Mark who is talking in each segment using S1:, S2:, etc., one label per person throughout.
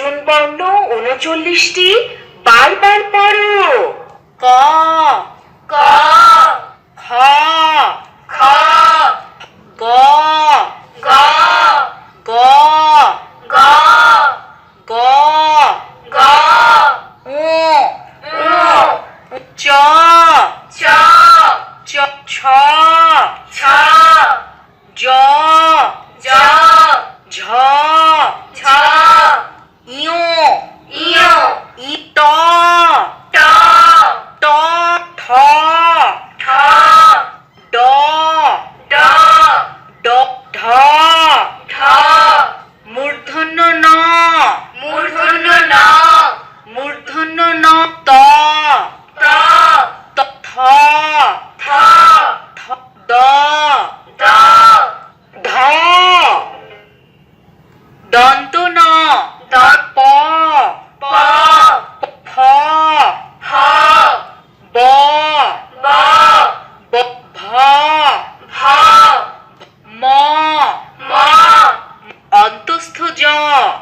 S1: ব্যঞ্জন বর্ণ উনচল্লিশটি বারবার পড়ো।
S2: ক।
S1: ক।
S2: খ।
S1: খ।
S2: গ।
S1: গ।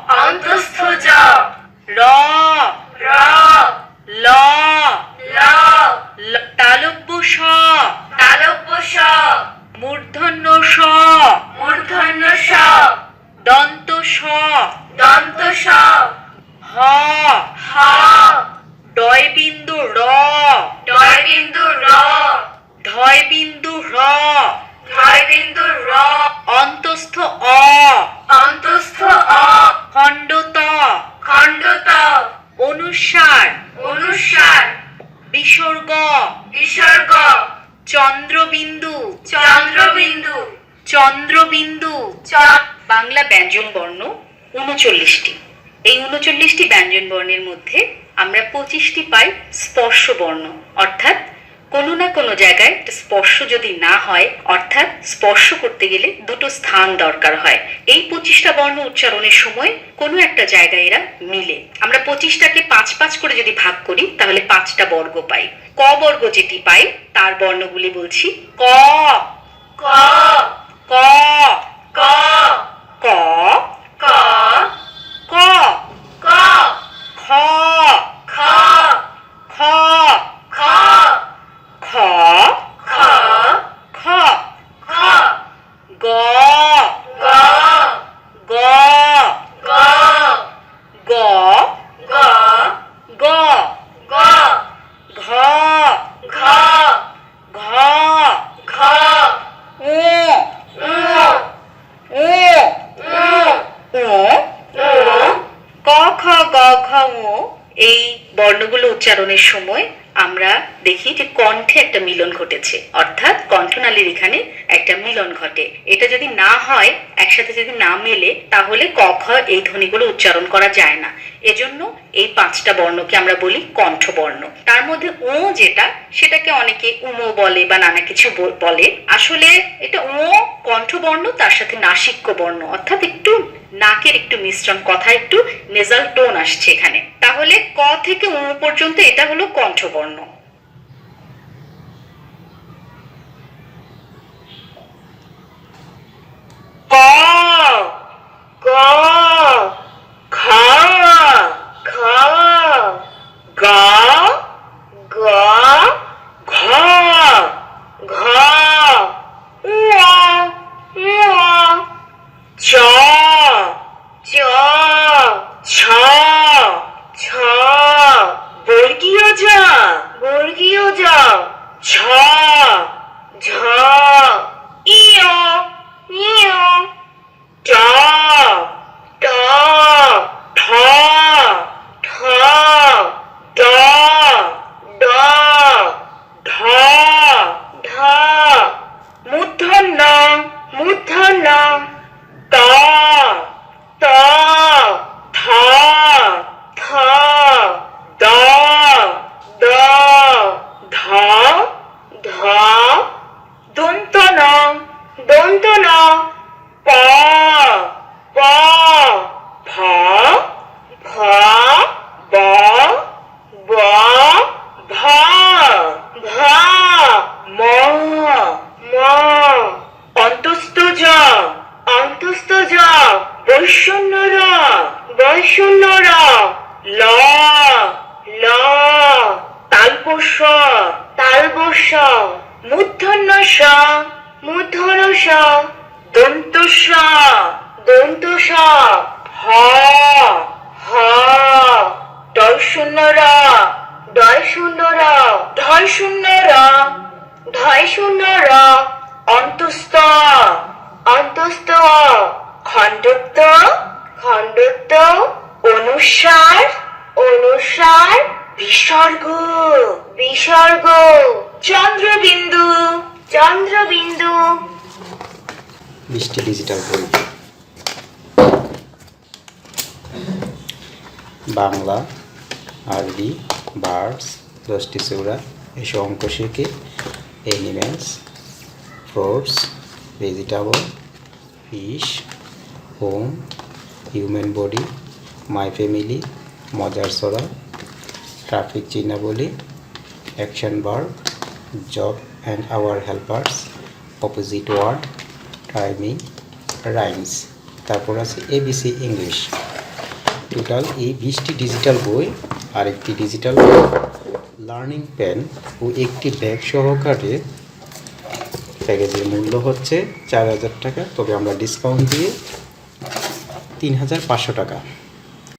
S1: Antes
S2: বিসর্গ
S1: বিসর্গ
S2: চন্দ্রবিন্দু।
S1: চন্দ্রবিন্দু।
S2: চন্দ্রবিন্দু।
S1: চ
S2: বাংলা ব্যঞ্জন বর্ণ উনচল্লিশটি। এই উনচল্লিশটি ব্যঞ্জন বর্ণের মধ্যে আমরা পঁচিশটি পাই স্পর্শ বর্ণ অর্থাৎ কোনো না কোনো জায়গায় স্পর্শ যদি না হয়, অর্থাৎ স্পর্শ করতে গেলে দুটো স্থান দরকার হয়। এই পঁচিশটা বর্ণ উচ্চারণের সময় কোনো একটা জায়গায় এরা মিলে। আমরা পঁচিশটাকে পাঁচ পাঁচ করে যদি ভাগ করি, তাহলে পাঁচটা বর্গ পাই। ক বর্গ যেটি পাই, তার বর্ণগুলি বলছি। ক।
S1: ক।
S2: ক। বর্ণগুলো উচ্চারণের সময় আমরা দেখি যে কণ্ঠে একটা মিলন ঘটেছে। অর্থাৎ কণ্ঠনালীর এখানে একটা মিলন ঘটে। এটা যদি না হয়, একসাথে যদি না মেলে, তাহলে ক, খ এই ধ্বনিগুলো উচ্চারণ করা যায় না। এজন্য এই পাঁচটা বর্ণকে আমরা বলি কণ্ঠবর্ণ। তার মধ্যে ও যেটা, সেটাকে অনেকে উমো বলে বা নানা কিছু বলে। আসলে এটা ও কণ্ঠবর্ণ, তার সাথে নাসিক্য বর্ণ। অর্থাৎ একটু একটু মিশ্রণ কথা, একটু নেজাল টোন আসছে এখানে। তাহলে ক থেকে উ পর্যন্ত এটা হলো কণ্ঠবর্ণ। প
S1: প
S2: ফ
S1: ফ
S2: ব
S1: ব,
S2: ভ
S1: ভ,
S2: ম
S1: ম,
S2: অন্তস্থ জ
S1: অন্তস্থ জ,
S2: বৈষণ্য র
S1: বৈষ্ণ
S3: শূন্য র, ল ল তালপোষ তালপোষ মূর্ধন্য স মূর্ধন্য স। দন্ত স হ হ ডয় শূন্য র ডয় শূন্য ঢয় শূন্য র ঢয় শূন্য র অন্তস্থ অন্তস্থ, খণ্ডত্ব খণ্ডত্ব, অনুসার অনুসার, বিসর্গ বিসর্গ, চন্দ্রবিন্দু চন্দ্রবিন্দু।
S4: বৃষ্টি ডিজিটাল বই বাংলা, আরবি বার্ডস দশটি চৌড়া এসব অঙ্ক শিখে animals fruits, vegetable, fish, home, human body, my family, মজার সরা ট্রাফিক চিহ্নাবলী, action bar job and our helpers, opposite word timing rhymes তারপর আছে এবিসি ইংলিশ টোটাল এই বিশটি ডিজিটাল বই, আরেকটি ডিজিটাল লার্নিং প্যান ও একটি ব্যাগ সহকারে প্যাকেজের মূল্য হচ্ছে চার হাজার টাকা, তবে আমরা ডিসকাউন্ট দিয়ে তিন হাজার পাঁচশো টাকা।